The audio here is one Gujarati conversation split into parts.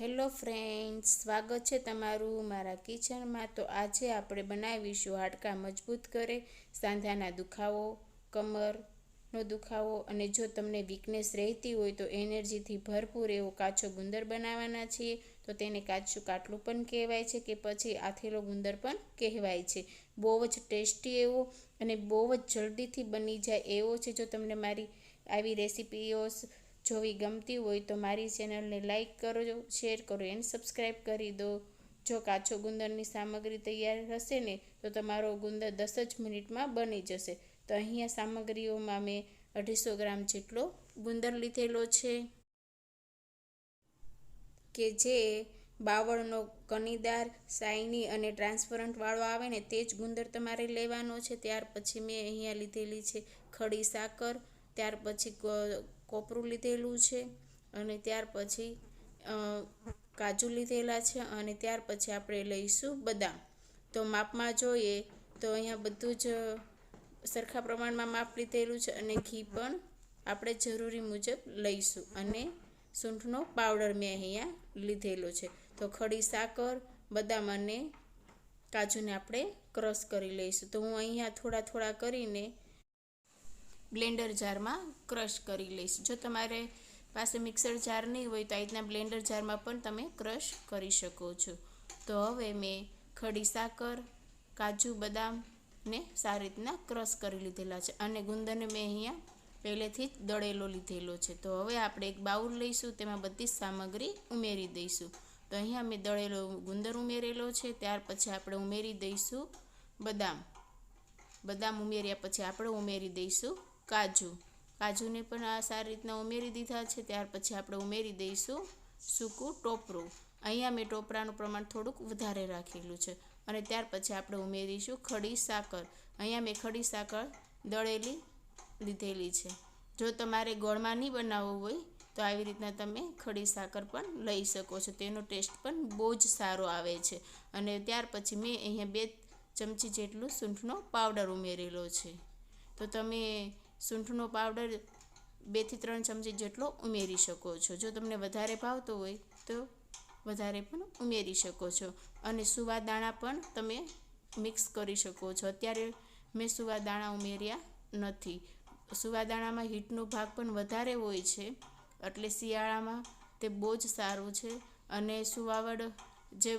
હેલો ફ્રેન્ડ્સ સ્વાગત છે તમારું મારા કિચનમાં. તો આજે આપણે બનાવીશું હાડકાં મજબૂત કરે, સાંધાના દુખાવો, કમરનો દુખાવો અને જો તમને વીકનેસ રહેતી હોય તો એનર્જીથી ભરપૂર એવો કાચો ગુંદર બનાવવાના છીએ. તો તેને કાચું કાટલું પણ કહેવાય છે કે પછી આથેલો ગુંદર પણ કહેવાય છે. બહુ જ ટેસ્ટી એવો અને બહુ જ જલ્દીથી બની જાય એવો છે. જો તમને મારી આવી રેસીપીઓ જોવી ગમતી હોય તો મારી ચેનલને લાઇક કરો શેર કરો એન્ડ સબસ્ક્રાઈબ કરી દો. જો કાચો ગુંદરની સામગ્રી તૈયાર હશે ને, તો તમારો ગુંદર દસ જ મિનિટમાં બની જશે. તો અહીંયા સામગ્રીઓમાં મેં અઢીસો ગ્રામ જેટલો ગુંદર લીધેલો છે. કે જે બાવળનો કણીદાર સાઈની અને ટ્રાન્સપરન્ટવાળો આવે ને, તે જ ગુંદર તમારે લેવાનો છે. ત્યાર પછી મેં અહીંયા લીધેલી છે ખડી સાકર ત્યાર પછી કોપરું લીધેલું છે અને ત્યાર પછી કાજુ લીધેલા છે અને ત્યાર પછી આપણે લઈશું બદામ. તો માપમાં જોઈએ તો અહીંયા બધું જ સરખા પ્રમાણમાં માપ લીધેલું છે અને ઘી પણ આપણે જરૂરી મુજબ લઈશું અને સૂંઠનો પાવડર મેં અહીંયા લીધેલો છે. તો ખડી, સાકર, બદામ અને કાજુને આપણે ક્રશ કરી લઈશું. તો હું અહીંયા થોડા થોડા કરીને બ્લેન્ડર જારમાં ક્રશ કરી લઈશ. જો તમારે પાસે મિક્સર જાર નહીં હોય તો આ રીતના બ્લેન્ડર જારમાં પણ તમે ક્રશ કરી શકો છો. તો હવે મેં ખડી સાકર, કાજુ બદામ ને સારી રીતના ક્રશ કરી લીધેલા છે. અને ગુંદરને મેં અહીંયા પહેલેથી જ દળેલો લીધેલો છે. તો હવે આપણે એક બાઉલ લઈશું, તેમાં બધી સામગ્રી ઉમેરી દઈશું. તો અહીંયા મેં દળેલો ગુંદર ઉમેરેલો છે, ત્યાર પછી આપણે ઉમેરી દઈશું બદામ. બદામ ઉમેર્યા પછી આપણે ઉમેરી દઈશું કાજુ. કાજુને પણ આ સારી રીતના ઉમેરી દીધા છે. ત્યાર પછી આપણે ઉમેરી દઈશું સૂકું ટોપરું. અહીંયા મેં ટોપરાનું પ્રમાણ થોડુંક વધારે રાખેલું છે. અને ત્યાર પછી આપણે ઉમેરીશું ખડી સાકર. અહીંયા મેં ખડી સાકર દળેલી લીધેલી છે. જો તમારે ગોળમાં નહીં બનાવવું હોય, તો આવી રીતના તમે ખડી સાકર પણ લઈ શકો છો. તેનો ટેસ્ટ પણ બહુ જ સારો આવે છે. અને ત્યાર પછી મેં અહીંયા બે ચમચી જેટલું સૂંઠનો પાવડર ઉમેરેલો છે. તો તમે સૂંઠનો પાવડર બેથી ત્રણ ચમચી જેટલો ઉમેરી શકો છો. જો તમને વધારે ભાવતો હોય તો વધારે પણ ઉમેરી શકો છો. અને સુવા દાણા પણ તમે મિક્સ કરી શકો છો. અત્યારે મેં સુવા દાણા ઉમેર્યા નથી. સુવા દાણામાં હીટનો ભાગ પણ વધારે હોય છે, એટલે શિયાળામાં તે બહુ જ સારું છે. અને સુવાવડ જે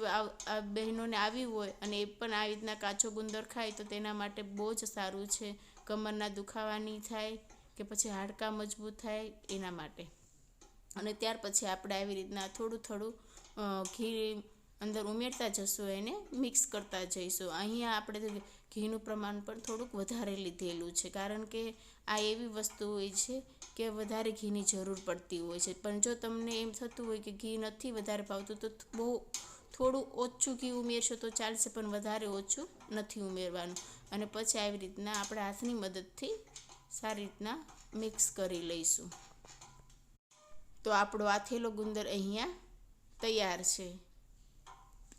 બહેનોને આવી હોય અને એ પણ આવી રીતના કાચો ગુંદર ખાય તો તેના માટે બહુ જ સારું છે. કમરના દુખાવાની થાય કે પછી હાડકાં મજબૂત થાય એના માટે. અને ત્યાર પછી આપણે આવી રીતના થોડું થોડું ઘી અંદર ઉમેરતા જશું, એને મિક્સ કરતા જઈશું. અહીંયા આપણે ઘીનું પ્રમાણ પણ થોડુંક વધારે લીધેલું છે, કારણ કે આ એવી વસ્તુ હોય છે કે વધારે ઘીની જરૂર પડતી હોય છે. પણ જો તમને એમ થતું હોય કે ઘી નથી વધારે ભાવતું, તો બહુ થોડું ઓછું ઘી ઉમેરશો તો ચાલશે, પણ વધારે ઓછું નથી ઉમેરવાનું. અને પછી આવી રીતના આપણે હાથની મદદથી સારી રીતના મિક્સ કરી લઈશું. તો આપણો આથેલો ગુંદર અહીંયા તૈયાર છે.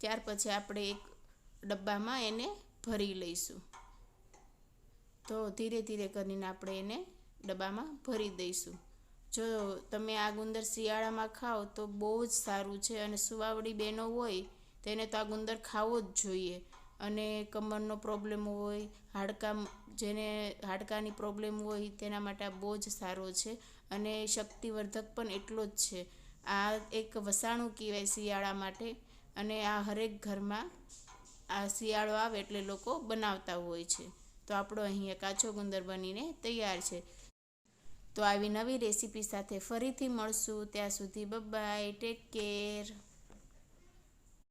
ત્યાર પછી આપણે એક ડબ્બામાં એને ભરી લઈશું. તો ધીરે ધીરે કરીને આપણે એને ડબ્બામાં ભરી દઈશું. જો તમે આ ગુંદર શિયાળામાં ખાઓ તો બહુ જ સારું છે અને સુવાવડી બહેનો હોય તેને તો આ ગુંદર ખાવો જ જોઈએ. અને કમરનો પ્રોબ્લેમ હોય, હાડકાં જેને હાડકાની પ્રોબ્લેમ હોય તેના માટે આ બહુ જ સારો છે અને શક્તિવર્ધક પણ એટલો જ છે. આ એક વસાણું કહેવાય શિયાળા માટે અને આ હરેક ઘરમાં આ શિયાળો આવે એટલે લોકો બનાવતા હોય છે. તો આપણો અહીંયા કાચો ગુંદર બનીને તૈયાર છે. તો આવી નવી રેસીપી સાથે ફરીથી મળશું. ત્યાં સુધી બબાય ટેક કેર